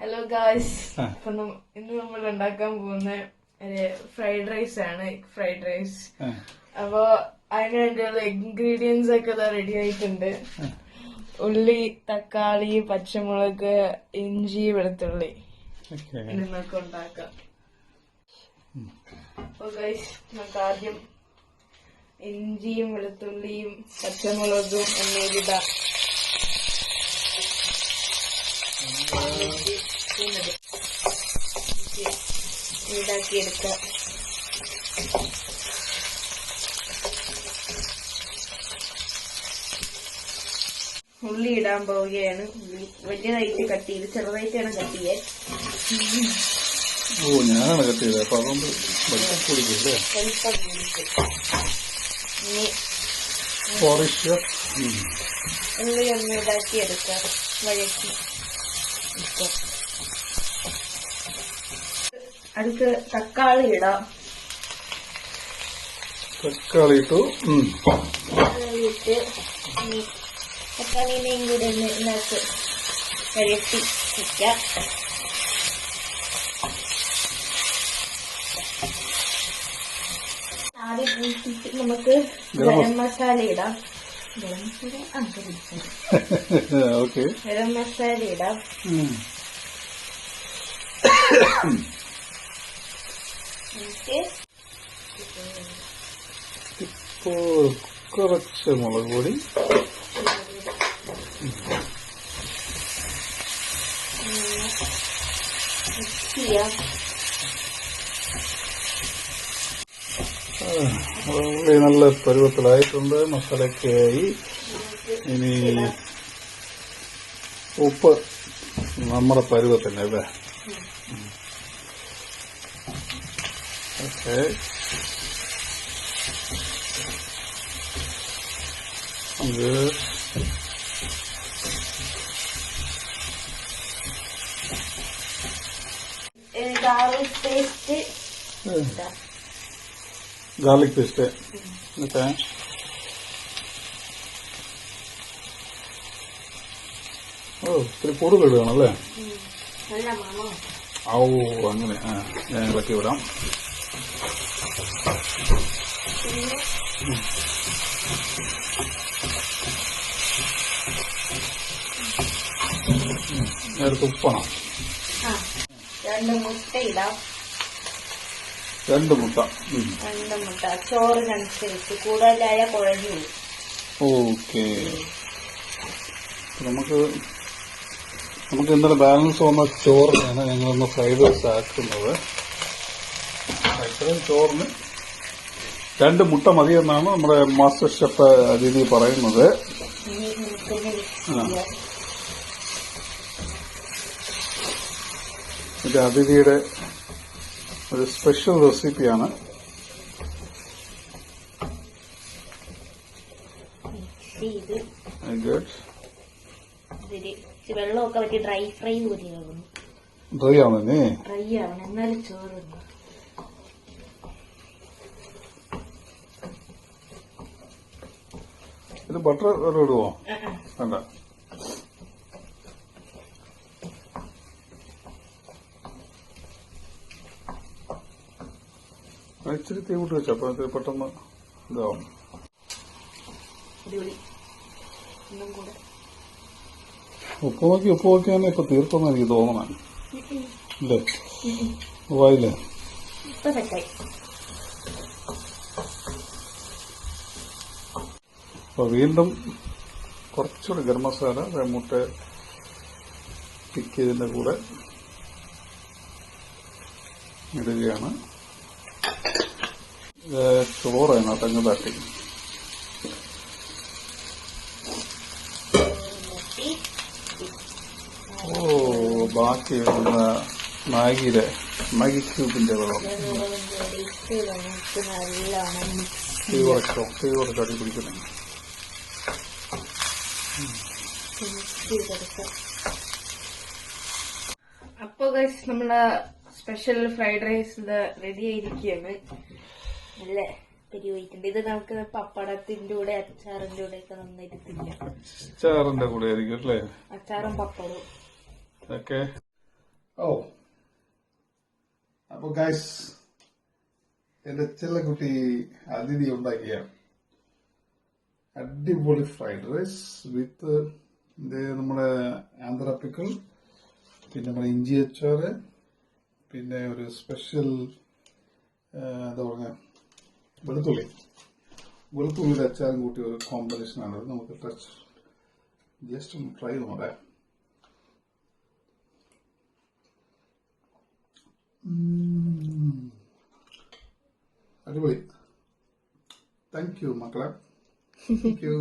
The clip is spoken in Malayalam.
ഹലോ ഗായ്സ് ഇന്ന് നമ്മൾ ഉണ്ടാക്കാൻ പോകുന്ന ഒരു ഫ്രൈഡ് റൈസ് ആണ് ഫ്രൈഡ് റൈസ് അപ്പോ അതിന് വേണ്ടിയുള്ള ഇൻഗ്രീഡിയൻസ് ഒക്കെ റെഡി ആയിട്ടുണ്ട്. ഉള്ളി തക്കാളി പച്ചമുളക് ഇഞ്ചി വെളുത്തുള്ളി. നിങ്ങൾക്ക് ഉണ്ടാക്കാം. അപ്പൊ ഗൈസ് നമുക്ക് ആദ്യം ഇഞ്ചിയും വെളുത്തുള്ളിയും പച്ചമുളകും എണ്ണയിലിടാം ചൂടാക്കി എടുക്കാം ഉള്ളി ഇടാൻ പോവുകയാണ്. ഉള്ളി വലിയതായിട്ട് കട്ട് ചെയ്ത് ചെറുതായിട്ടാണ് കട്ട് ചെയ്യാൻ ഓ ഞാനാണ് കട്ട് ചെയ്തത്. അപ്പൊ അതുകൊണ്ട് ഉള്ളി ഒന്ന് ഇതാക്കി എടുക്കാം വഴക്കി എടുക്കാം. അടുത്ത് തക്കാളി ഇടാം. തക്കാളി ഇട്ടു. ഇട്ട് തക്കാളിനെയും കൂടെ ഒന്ന് ഇതിനകത്ത് വഴറ്റി വയ്ക്കാം ആദ്യം നമുക്ക് ഗരം മസാല ഇടാം. ഗരം മസാല? ഓക്കെ ഗരം മസാല. ഇടാം. എന്നിട്ട് കുറച്ച് മുളക് പൊടി. ഉള്ളി നല്ല പരുവത്തിലായിട്ടുണ്ട്. മസാലക്കായി ഇനി ഉപ്പ് നമ്മുടെ പരുവത്തിന് ഓക്കെ ഇത് ഗാർലിക് പേസ്റ്റ് ഇടാം ഗാർലിക് പേസ്റ്റ് ഓക്കെ ഓ ഇത്തിരി കൂടുതൽ ഇടുകയാണല്ലേ ഔ അങ്ങനെ. ആ ഞാൻ ഇളക്കി വിടാം. പിന്നെ നേരത്തെ ഉപ്പാണ്? രണ്ട് മുട്ട ഇടാം. രണ്ട് മുട്ട. രണ്ട് മുട്ട. ചോറിനനുസരിച്ച് കൂടുതലായ കുഴഞ്ഞു ഓക്കെ. നമുക്ക് നമുക്ക് ഇന്നലെ ബാലൻസ് വന്ന ചോറിനാണ് ഞങ്ങളൊന്ന് ഫ്രൈഡ് റൈസ് ആക്കുന്നത് ഫ്രൈഡ് റൈസ് ചോറിന് രണ്ട് മുട്ട മതിയെന്നാണ് നമ്മുടെ മാസ്റ്റർ ഷെഫ് അതിഥി പറയുന്നത്. ഇത് അതിഥിയുടെ ഒരു സ്പെഷ്യൽ റെസിപ്പിയാണ് വെള്ളമൊക്കെ പറ്റി ഡ്രൈ ഫ്രൈ ഡ്രൈ ആവണേ ഡ്രൈ ആവണം. എന്നാലും ചോറുന്നു ഇത് ബട്ടർ ഇടുവോ? വേണ്ട. ഇച്ചിരി തീ കൂട്ടി വെച്ചു അപ്പൊ പെട്ടെന്ന് ഇതാവും. ഉപ്പ് നോക്കി ഉപ്പ് നോക്കി തന്നെ ഇപ്പൊ തീർത്തെന്ന് എനിക്ക് തോന്നണം. അല്ലേ വായില്ലേ? ഇപ്പൊ സെറ്റായി അപ്പൊ വീണ്ടും കുറച്ചുകൂടി ഗരം മസാല മുട്ട പിക്ക് ചെയ്തതിന്റെ കൂടെ ഇടുകയാണ്. ചോറാണ് ചോറ് അതിനകത്ത് അങ്ങ് തട്ടി. ഓ ബാക്കി വരുന്ന മാഗിയുടെ മാഗി ക്യൂബിന്റെ വെള്ളം. തീ കുറച്ചോ? തീ കുറച്ചോ അടി പിടിക്കണം ചെയ്തെടുക്കാം അപ്പൊ ഗൈസ് നമ്മുടെ സ്പെഷ്യൽ ഫ്രൈഡ് റൈസ് ഇത് റെഡി ആയിരിക്കുകയാണ് നല്ല പരിപാടിയിട്ടുണ്ട് ഇത് നമുക്ക് പപ്പടത്തിന്റെ കൂടെ അച്ചാറിന്റെ കൂടെ ഒക്കെ നന്നായിട്ട് തിന്നാം. ചാറിന്റെ കൂടെ ആയിരിക്കും അല്ലേ? അച്ചാറും പപ്പടവും. Okay oh. അപ്പൊ ഗൈസ് എന്റെ ചെല്ലക്കുട്ടി അതിഥി ഉണ്ടാക്കിയ അടിപൊളി ഫ്രൈഡ് റൈസ് വിത്ത് ഇത് നമ്മുടെ ആന്ധ്ര പിന്നെ നമ്മുടെ ഇഞ്ചി അച്ചാറ് പിന്നെ ഒരു സ്പെഷ്യൽ എന്താ പറയുക വെളുത്തുള്ളി. വെളുത്തുള്ളിയുടെ അച്ചാറും കൂട്ടി ഒരു അത് നമുക്ക് ടച്ച് ജസ്റ്റ് ഒന്ന് ട്രൈ ചെയ്ത് നോക്കാം. അടിപൊളി. താങ്ക് യു മക്കളെ. Thank you